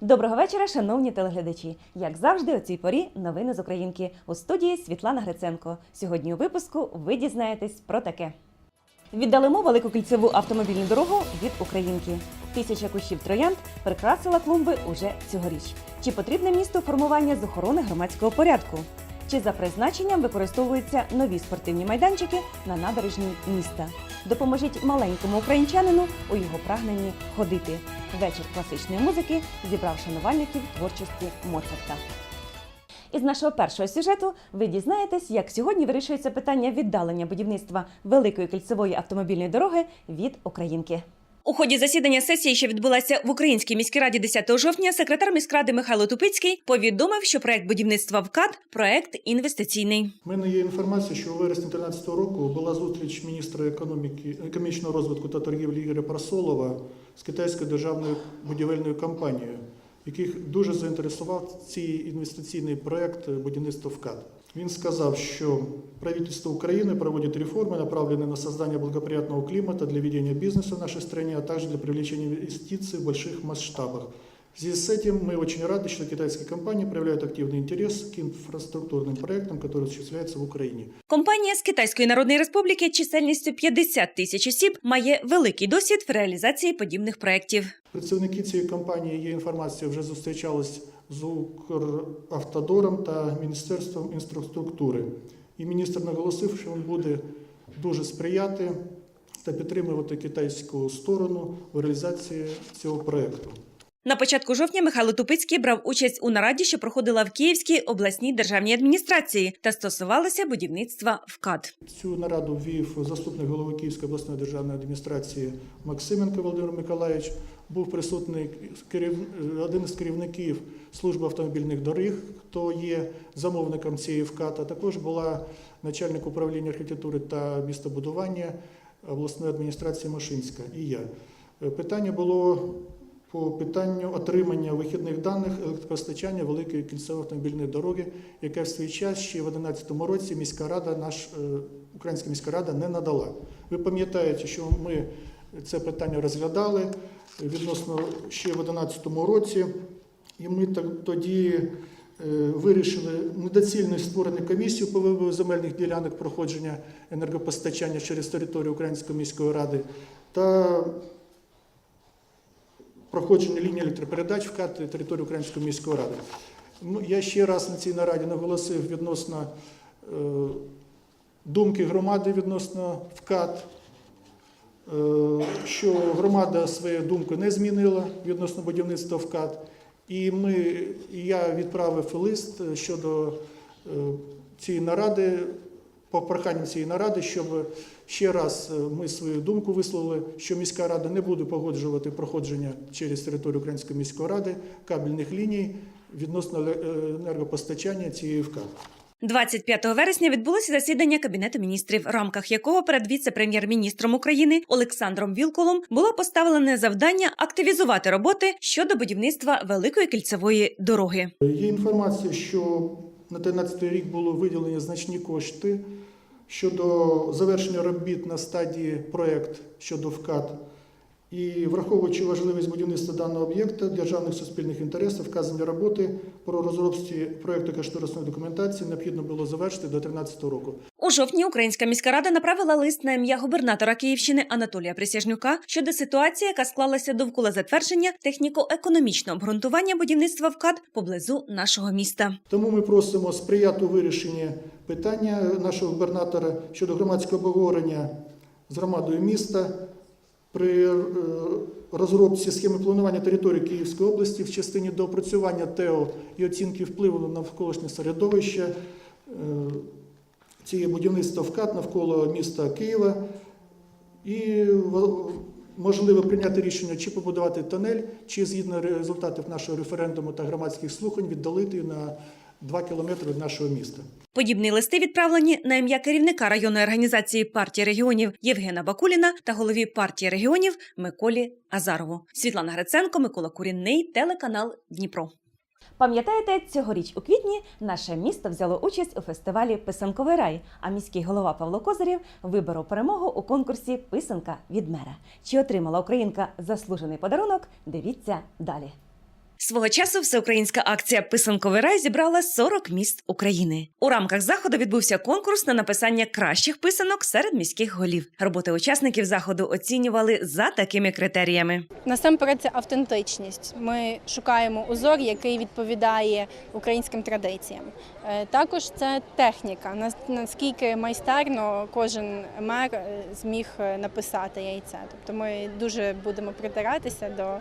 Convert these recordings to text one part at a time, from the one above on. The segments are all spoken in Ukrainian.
Доброго вечора, шановні телеглядачі. Як завжди, у цій порі новини з Українки у студії Світлана Гриценко. Сьогодні у випуску ви дізнаєтесь про таке. Віддалимо велику кільцеву автомобільну дорогу від Українки. Тисяча кущів троянд прикрасила клумби уже цьогоріч. Чи потрібне місту формування з охорони громадського порядку? Чи за призначенням використовуються нові спортивні майданчики на набережній міста? Допоможіть маленькому українчанину у його прагненні ходити. Вечір класичної музики зібрав шанувальників творчості Моцарта. Із нашого першого сюжету ви дізнаєтесь, як сьогодні вирішується питання віддалення будівництва великої кільцевої автомобільної дороги від Українки. У ході засідання сесії, що відбулася в Українській міській раді 10 жовтня, секретар міськради Михайло Тупицький повідомив, що проект будівництва ВКАД проект інвестиційний. У мене є інформація, що у вересні 2013 року була зустріч міністра економіки, економічного розвитку та торгівлі Ігоря Парасолова з китайською державною будівельною компанією, яких дуже заінтересував цей інвестиційний проект будівництва ВКАД. Він сказав, що правительство України проводит реформы, направленные на создание благоприятного климата для ведения бизнеса в нашей стране, а также для привлечения инвестиций в больших масштабах. В связи с этим мы очень рады, что китайские компании проявляют активный интерес к инфраструктурным проектам, которые осуществляются в Украине. Компанія з Китайської Народної Республіки чисельністю 50 тисяч осіб має великий досвід в реалізації подібних проєктів. Представники цієї компанії є інформація, вже зустрічались з Укравтодором та Міністерством інфраструктури. І міністр наголосив, що він буде дуже сприяти та підтримувати китайську сторону в реалізації цього проекту. На початку жовтня Михайло Тупицький брав участь у нараді, що проходила в Київській обласній державній адміністрації та стосувалася будівництва ВКАД. Цю нараду вів заступник голови Київської обласної державної адміністрації Максименко Володимир Миколаївич. Був присутній керів... один із керівників служби автомобільних доріг, хто є замовником цієї ВКАТ, а також була начальник управління архітектури та містобудування обласної адміністрації Машинська і я. Питання було по питанню отримання вихідних даних електропостачання великої кільцевої автомобільної дороги, яка в свій час ще в 2011 році міська рада, наш е, українська міська рада не надала. Ви пам'ятаєте, що ми це питання розглядали відносно ще в 2011 році, і ми так- тоді е, вирішили недоцільно створити комісію по вибору земельних ділянок проходження енергопостачання через територію Української міської ради та проходження лінії електропередач в КАТ території Української міської ради. Ну, я ще раз на цій нараді наголосив відносно е, думки громади відносно ВКАТ, е, що громада свою думку не змінила відносно будівництва ВКАТ. І ми, і я відправив лист щодо е, цієї наради, по проханню цієї наради, щоб ще раз е, ми свою думку висловили, що міська рада не буде погоджувати проходження через територію Української міської ради кабельних ліній відносно е, енергопостачання цієї ВКА. 25 вересня відбулося засідання Кабінету міністрів, в рамках якого перед віце-прем'єр-міністром України Олександром Вілколом було поставлене завдання активізувати роботи щодо будівництва великої кільцевої дороги. Є інформація, що на 2013 рік було виділені значні кошти щодо завершення робіт на стадії проект щодо ВКАД. І враховуючи важливість будівництва даного об'єкта, державних суспільних інтересів, вказані роботи про розробці проекту кошторисної документації необхідно було завершити до 2013 року. У жовтні Українська міська рада направила лист на ім'я губернатора Київщини Анатолія Присяжнюка щодо ситуації, яка склалася довкола затвердження техніко-економічного обґрунтування будівництва ВКАД поблизу нашого міста. Тому ми просимо сприяти у вирішенні питання нашого губернатора щодо громадського обговорення з громадою міста при е, розробці схеми планування території Київської області в частині доопрацювання ТЕО і оцінки впливу на навколишнє середовище е, цієї будівництва ВКАТ навколо міста Києва і можливо прийняти рішення, чи побудувати тунель, чи згідно результатів нашого референдуму та громадських слухань віддалити на 2 кілометри від нашого міста. Подібні листи відправлені на ім'я керівника районної організації партії регіонів Євгена Бакуліна та голові партії регіонів Миколі Азарову. Світлана Гриценко, Микола Курінний, телеканал Дніпро. Пам'ятаєте, цьогоріч у квітні наше місто взяло участь у фестивалі Писанковий рай, а міський голова Павло Козирєв виборов перемогу у конкурсі Писанка від мера. Чи отримала українка заслужений подарунок? Дивіться далі. Свого часу всеукраїнська акція Писанковий рай зібрала 40 міст України. У рамках заходу відбувся конкурс на написання кращих писанок серед міських голів. Роботи учасників заходу оцінювали за такими критеріями. Насамперед, це автентичність. Ми шукаємо узор, який відповідає українським традиціям. Е, Також це техніка. нас- Наскільки майстерно кожен мер е, зміг е, написати яйце. Тобто ми дуже будемо придиратися до,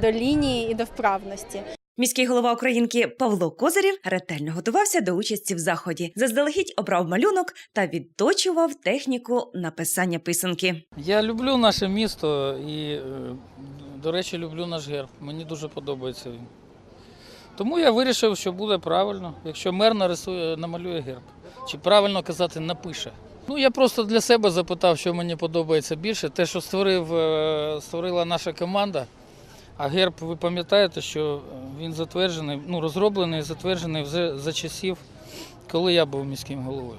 до лінії і до вправності. Міський голова Українки Павло Козирєв ретельно готувався до участі в заході. Заздалегідь обрав малюнок та відточував техніку написання писанки. Я люблю наше місто і, е, до речі, люблю наш герб. Мені дуже подобається він. Тому я вирішив, що буде правильно, якщо мер нарисує, намалює герб. Чи правильно казати, напише. Ну, я просто для себе запитав, що мені подобається більше. Те, що створив, е, створила наша команда. А герб, ви пам'ятаєте, що він затверджений, ну, розроблений і затверджений вже за часів, коли я був міським головою.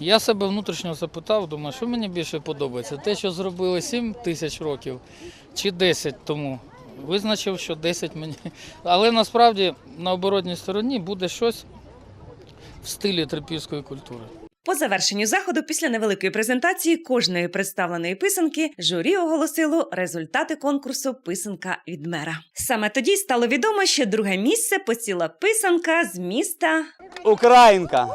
Я себе внутрішньо запитав, думаю, що мені більше подобається. Те, що зробили 7 тисяч років чи 10 тому. Визначив, що 10 мені. Але насправді на оборотній стороні буде щось в стилі трипільської культури. По завершенню заходу, після невеликої презентації кожної представленої писанки, журі оголосило результати конкурсу Писанка від мера. Саме тоді стало відомо, що друге місце посіла писанка з міста. Українка.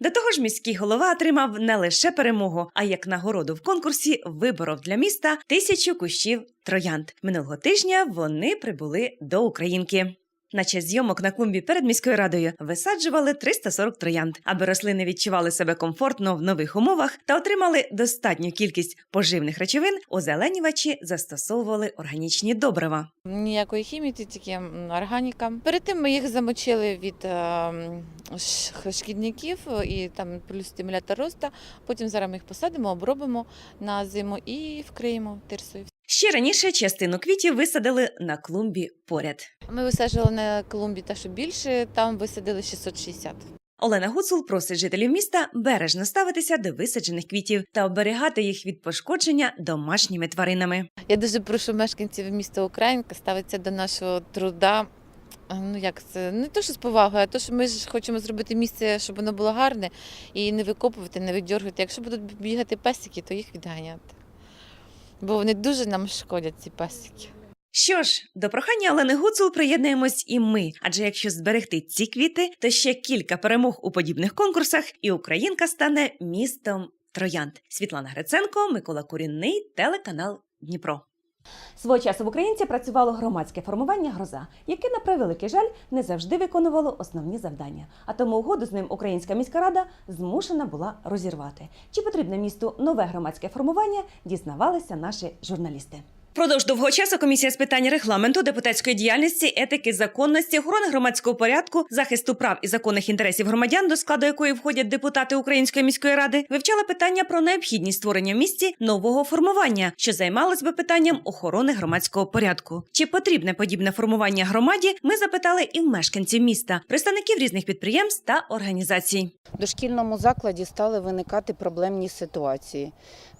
До того ж, міський голова отримав не лише перемогу, а як нагороду в конкурсі виборов для міста тисячу кущів троянд. Минулого тижня вони прибули до Українки. На час зйомок на клумбі перед міською радою висаджували 340 троянд, аби рослини відчували себе комфортно в нових умовах та отримали достатню кількість поживних речовин. Озеленювачі застосовували органічні добрива. Ніякої хімії, тільки органіка. Перед тим ми їх замочили від е, шкідників і там плюс стимулятор росту. Потім зараз ми їх посадимо, обробимо на зиму і вкриємо тирсою. Ще раніше частину квітів висадили на клумбі поряд. Ми висаджували на клумбі та що більше, там висадили 660. Олена Гуцул просить жителів міста бережно ставитися до висаджених квітів та оберігати їх від пошкодження домашніми тваринами. Я дуже прошу мешканців міста Українка ставитися до нашого труда. Ну як це не то, що з повагою, а то, що ми ж хочемо зробити місце, щоб воно було гарне, і не викопувати, не видьоргувати. Якщо будуть бігати песики, то їх відганяти. Бо вони дуже нам шкодять, ці песики. Що ж, до прохання Олени Гуцул приєднуємось і ми. Адже якщо зберегти ці квіти, то ще кілька перемог у подібних конкурсах, і Українка стане містом троянд. Світлана Гриценко, Микола Курінний, телеканал Дніпро. Свого часу в Українці працювало громадське формування Гроза, яке, на превеликий жаль, не завжди виконувало основні завдання. А тому угоду з ним Українська міська рада змушена була розірвати. Чи потрібне місту нове громадське формування, дізнавалися наші журналісти. Продовж довгого часу комісія з питань регламенту, депутатської діяльності, етики, законності, охорони громадського порядку, захисту прав і законних інтересів громадян, до складу якої входять депутати Української міської ради, вивчала питання про необхідність створення в місті нового формування, що займалось би питанням охорони громадського порядку. Чи потрібне подібне формування громаді? Ми запитали і в мешканців міста, представників різних підприємств та організацій. В дошкільному закладі стали виникати проблемні ситуації.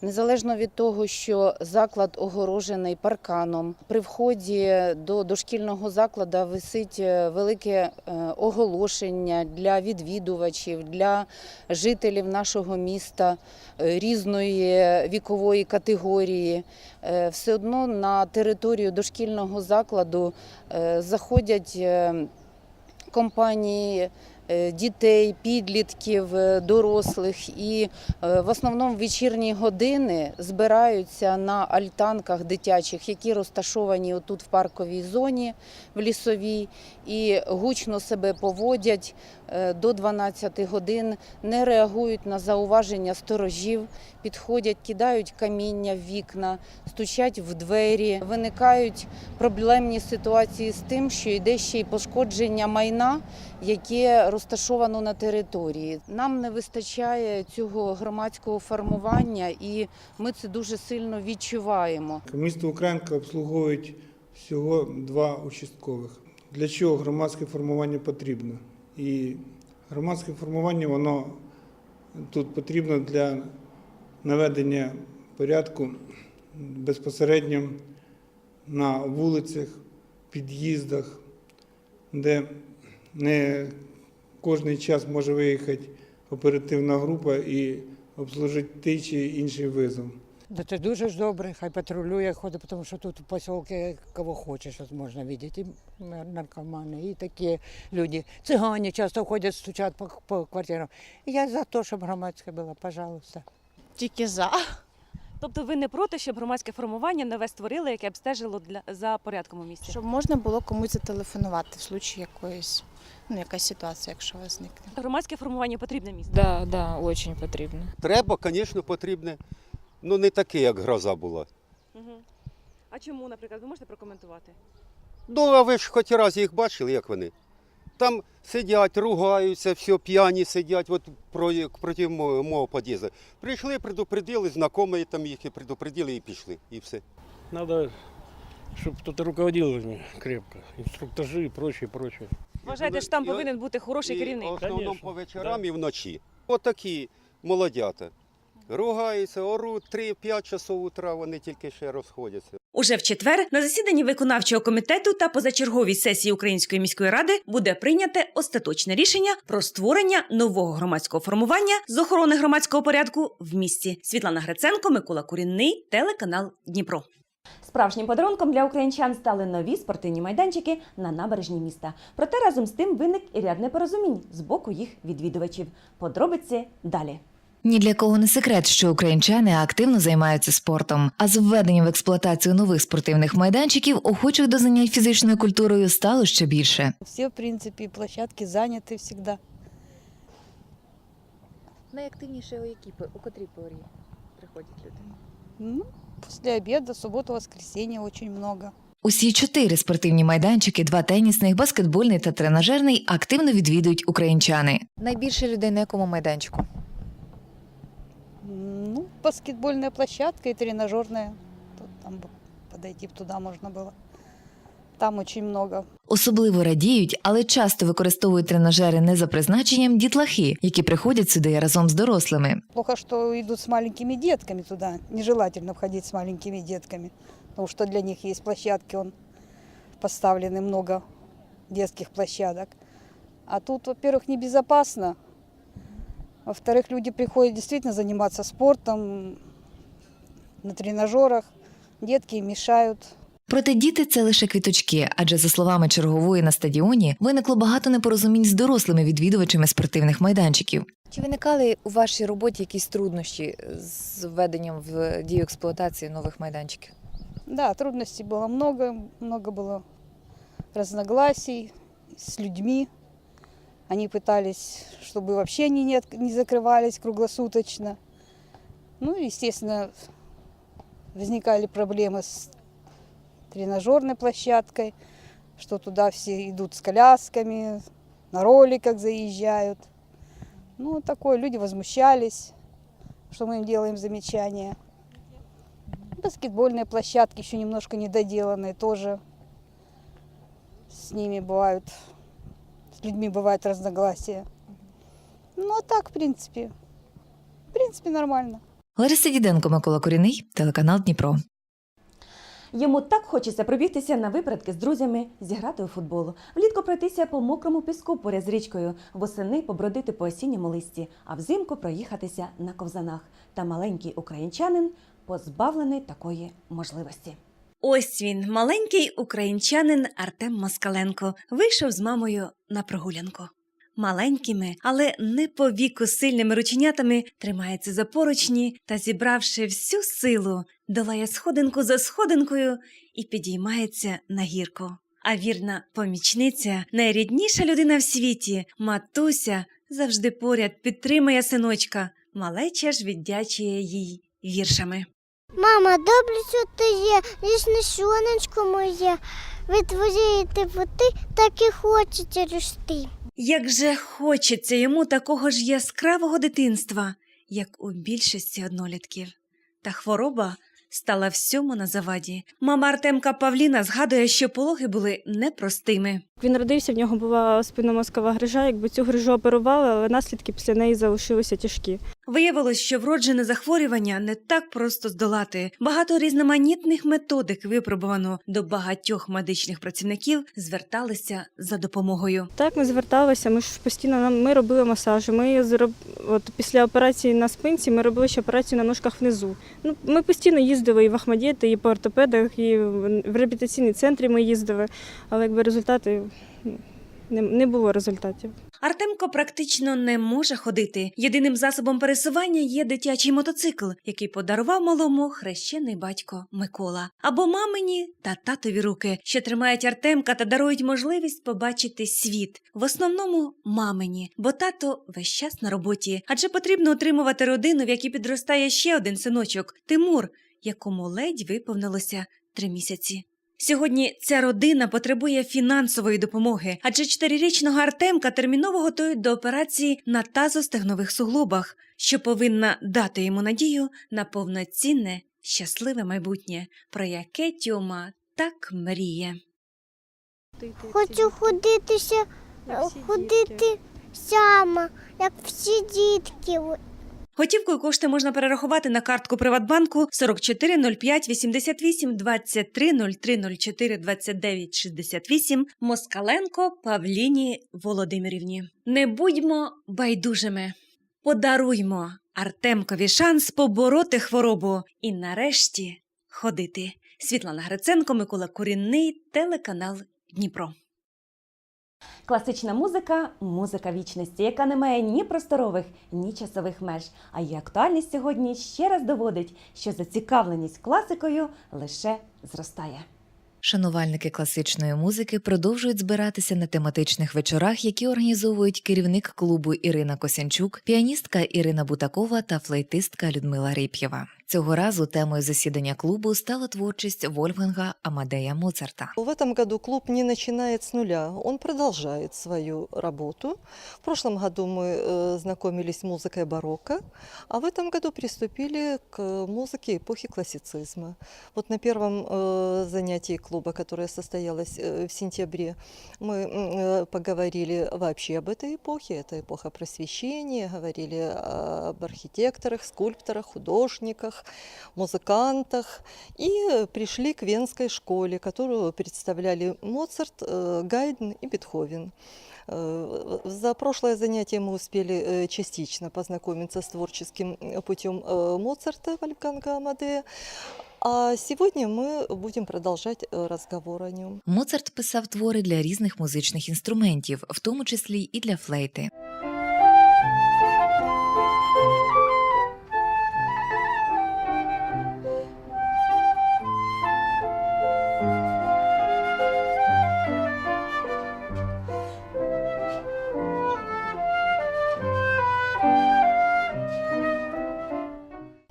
Незалежно від того, що заклад огорожений парканом, при вході до дошкільного закладу висить е, велике е, оголошення для відвідувачів, для жителів нашого міста е, різної вікової категорії. Все одно на територію дошкільного закладу заходять компанії дітей, підлітків, е, дорослих. І е, в основному в вечірні години збираються на альтанках дитячих, які розташовані отут в парковій зоні в лісовій, і гучно себе поводять, е, до 12 годин, не реагують на зауваження сторожів, підходять, кидають каміння в вікна, стучать в двері. Виникають проблемні ситуації з тим, що йде ще й пошкодження майна, яке розташовано на території. Нам не вистачає цього громадського формування, і ми це дуже сильно відчуваємо. Місто Українка обслуговують всього два участкових. Для чого громадське формування потрібно? І громадське формування воно тут потрібно для наведення порядку безпосередньо на вулицях, під'їздах, де не кожний час може виїхати оперативна група і обслужити той чи інший визов. Да це дуже ж добре, хай патрулює, ходить, тому що тут в поселке кого хочеш, от можна бачити. І наркомани, і такі люди. Цигані часто ходять, стучать по, по квартирам. Я за те, щоб громадське було, пожалуйста. Тільки за. Тобто ви не проти, щоб громадське формування нове створили, яке б стежило для за порядком у місті? Щоб можна було комусь зателефонувати в случаї якоїсь, ну, якась ситуація, якщо возникне. Громадське формування потрібне місту. Да, да, очень потрібно. Треба, звісно, потрібне. Ну не таке, як гроза була. Угу. А чому, наприклад, ви можете прокоментувати? Ну, а ви ж хоч раз їх бачили, як вони. Там сидять, ругаються, все, п'яні сидять от про, проти мого, мого під'їзду. Прийшли, предупредили, знайомі там їх і предупредили і пішли. І все. Надо, чтобы кто-то руководил ими крепко. Инструктажи и прочее, прочее. Вважаєте, що там повинен бути хороший і керівник? В основному Конечно, по вечорам і вночі. От такі молодята. Ругаються, оруть 3-5 часов утра, вони тільки ще розходяться. Уже в четвер на засіданні виконавчого комітету та позачерговій сесії Української міської ради буде прийняте остаточне рішення про створення нового громадського формування з охорони громадського порядку в місті. Світлана Гриценко, Микола Курінний, телеканал Дніпро. Справжнім подарунком для українчан стали нові спортивні майданчики на набережні міста. Проте разом з тим виник і ряд непорозумінь з боку їх відвідувачів. Подробиці далі. Ні для кого не секрет, що українчани активно займаються спортом. А з введенням в експлуатацію нових спортивних майданчиків охочих до занять фізичною культурою стало ще більше. Всі, в принципі, площадки зайняті завжди. Найактивніше у які у котрій порі приходять люди. Ну, після обіду, суботу, воскресенье дуже багато. Усі чотири спортивні майданчики, два тенісних, баскетбольний та тренажерний, активно відвідують українчани. Найбільше людей на якому майданчику? Ну, баскетбольная площадка и тренажерная. Тут там бы подойти б туда можно было. Там очень много. Особливо радіють, але часто використовують тренажери не за призначенням дітлахи, які приходять сюди разом з дорослими. Плохо, что идут с маленькими детками туда. Нежелательно входить с маленькими детками, потому что для них есть площадки, он поставлены много детских площадок. А тут, во-первых, небезопасно. Во-вторых, люди приходят действительно заниматься спортом на тренажерах. Детки им мешают. Проте діти це лише квіточки, адже за словами чергової на стадіоні виникло багато непорозумінь з дорослими відвідувачами спортивних майданчиків. Чи виникали у вашій роботі якісь труднощі з введенням в дію експлуатації нових майданчиків? Да, трудностей было много, много было разногласий с людьми. Они пытались, чтобы вообще они не, от- не закрывались круглосуточно. Ну, естественно, возникали проблемы с тренажерной площадкой, что туда все идут с колясками, на роликах заезжают. Ну, такое, люди возмущались, что мы им делаем замечания. Баскетбольные площадки еще немножко недоделанные тоже. С ними бывают, людьми бывают разногласия. Ну, а так, в принципе, в принципе, нормально. Лариса Діденко, Микола Коріний, телеканал Дніпро. Йому так хочеться пробігтися на випередки з друзями, зіграти у футбол, влітку пройтися по мокрому піску поряд з річкою, восени побродити по осінньому листі, а взимку проїхатися на ковзанах. Та маленький українчанин позбавлений такої можливості. Ось він, маленький українчанин Артем Москаленко, вийшов з мамою на прогулянку. Маленькими, але не по віку сильними рученятами тримається за поручні та, зібравши всю силу, долає сходинку за сходинкою і підіймається на гірку. А вірна помічниця, найрідніша людина в світі, матуся, завжди поряд підтримує синочка. Малеча ж віддячує їй віршами. Мама, добре, що ти є, річне сонечко моє. Від твоєї теплоти так і хочеться рости. Як же хочеться йому такого ж яскравого дитинства, як у більшості однолітків. Та хвороба стала всьому на заваді. Мама Артемка Павліна згадує, що пологи були непростими. Він родився, в нього була спинномозкова грижа. Якби цю грижу оперували, але наслідки після неї залишилися тяжкі. Виявилось, що вроджене захворювання не так просто здолати. Багато різноманітних методик випробувано до багатьох медичних працівників зверталися за допомогою. Так, ми зверталися. Ми ж постійно нам ми робили масажі. Ми зроб... от після операції на спинці ми робили ще операцію на ножках внизу. Ну ми постійно їздили і в Ахмадєти, і по ортопедах, і в реабілітаційні центрі ми їздили, але якби результати ну, не, не було результатів. Артемко практично не може ходити. Єдиним засобом пересування є дитячий мотоцикл, який подарував малому хрещений батько Микола. Або мамині та татові руки, що тримають Артемка та дарують можливість побачити світ. В основному мамині, бо тато весь час на роботі, адже потрібно утримувати родину, в якій підростає ще один синочок Тимур, якому ледь виповнилося три місяці. Сьогодні ця родина потребує фінансової допомоги, адже чотирирічного Артемка терміново готують до операції на тазостегнових суглобах, що повинна дати йому надію на повноцінне, щасливе майбутнє, про яке Тьома так мріє. Хочу ходитися, ходити сама, як всі дітки. Готівкою кошти можна перерахувати на картку Приватбанку 4405 88 23 03 04 29 68 Москаленко Павліні Володимирівні. Не будьмо байдужими. Подаруймо Артемкові шанс побороти хворобу і нарешті ходити. Світлана Гриценко, Микола Корінний, телеканал Дніпро. Класична музика музика вічності, яка не має ні просторових, ні часових меж. А її актуальність сьогодні ще раз доводить, що зацікавленість класикою лише зростає. Шанувальники класичної музики продовжують збиратися на тематичних вечорах, які організовують керівник клубу Ірина Косянчук, піаністка Ірина Бутакова та флейтистка Людмила Рип'єва. Цього разу темою засідання клубу стала творчість Вольфганга Амадея Моцарта. В этом году клуб не начинает с нуля, он продолжает свою работу. В прошлом году мы э, знакомились с музыкой барокко, а в этом году приступили к музыке эпохи классицизма. Вот на первом э, занятии клуба, которое состоялось э, в сентябре, мы м, э, поговорили вообще об этой эпохе. Это эпоха просвещения, говорили об архитекторах, скульпторах, художниках, музыкантах и э, пришли к Венской школе, которую представляли Моцарт, э, Гайден и Бетховен. Э, За прошлое занятие мы успели э, частично познакомиться с творческим э, путем э, Моцарта Вольфганга Амадея, а сегодня мы будем продолжать э, разговор о нем. Моцарт писав твори для різних музичних інструментів, в тому числі і для флейти.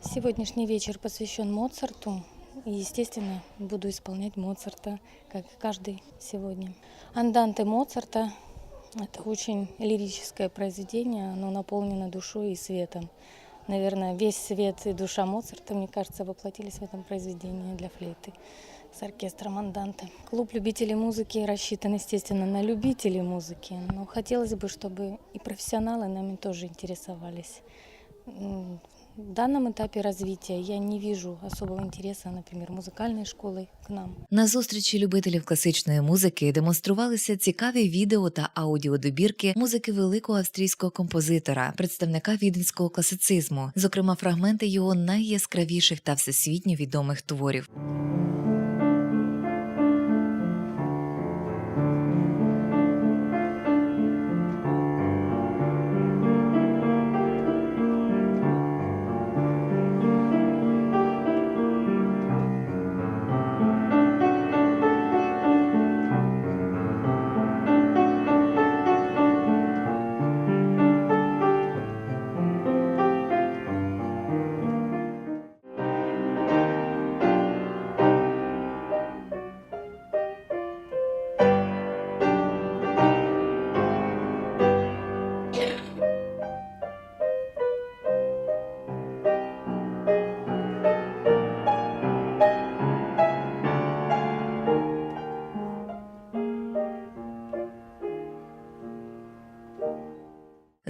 Сегодняшний вечер посвящен Моцарту. И, естественно, буду исполнять Моцарта, как каждый сегодня. Анданте Моцарта – это очень лирическое произведение, оно наполнено душой и светом. Наверное, весь свет и душа Моцарта, мне кажется, воплотились в этом произведении для флейты с оркестром Анданте. Клуб любителей музыки рассчитан, естественно, на любителей музыки, но хотелось бы, чтобы и профессионалы нами тоже интересовались. М, В данном этапе развития я не вижу особого интереса, например, музыкальной школы к нам. На зустрічі любителів класичної музики демонструвалися цікаві відео та аудіодобірки музики великого австрійського композитора, представника віденського класицизму, зокрема фрагменти його найяскравіших та всесвітньо відомих творів.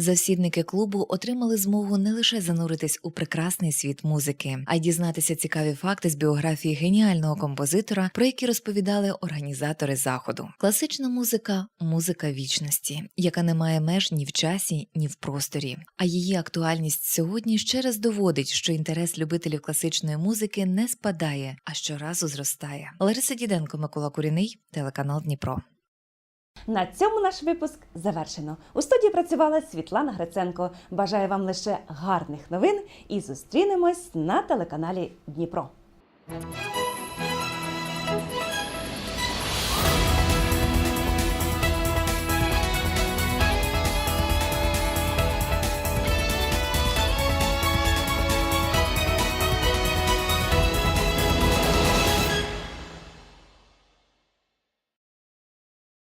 Завсідники клубу отримали змогу не лише зануритись у прекрасний світ музики, а й дізнатися цікаві факти з біографії геніального композитора, про які розповідали організатори заходу. Класична музика музика вічності, яка не має меж ні в часі, ні в просторі. А її актуальність сьогодні ще раз доводить, що інтерес любителів класичної музики не спадає, а щоразу зростає. Лариса Діденко, Микола Куріний, телеканал Дніпро. На цьому наш випуск завершено. У студії працювала Світлана Гриценко. Бажаю вам лише гарних новин і зустрінемось на телеканалі Дніпро.